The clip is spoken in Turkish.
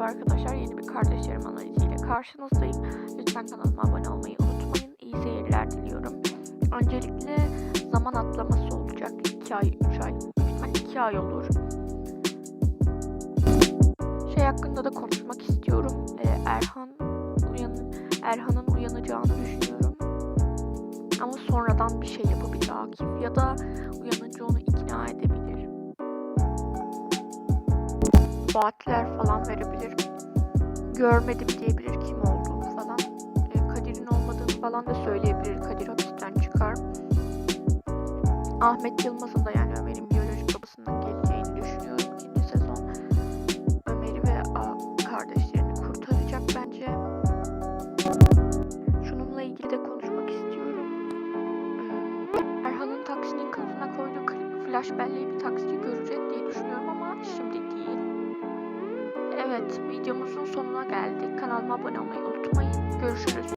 Merhaba arkadaşlar, yeni bir kardeşlerim analiziyle karşınızdayım. Lütfen kanalıma abone olmayı unutmayın. İyi seyirler diliyorum. Öncelikle zaman atlaması olacak. 2 ay, 3 ay, lütfen 2 ay olur. Şey hakkında da konuşmak istiyorum. Ee, Erhan uyan Erhan'ın uyanacağını düşünüyorum. Ama sonradan bir şey yapabilir Akif ya da uyanınca onu ikna edebilir. Vaatler falan verebilir. Görmedim diyebilir kim olduğunu falan. E, Kadir'in olmadığını falan da söyleyebilir. Kadir hapisten çıkar. Ahmet Yılmaz'ın da yani Ömer'in biyolojik babasının geleceğini düşünüyorum. İkinci sezon Ömer'i ve A kardeşlerini kurtaracak bence. Şununla ilgili de konuşmak istiyorum. Ee, Erhan'ın taksinin kılıfına koyduğu flash belleği bir taksici Evet, videomuzun sonuna geldik. Kanalıma abone olmayı unutmayın. Görüşürüz.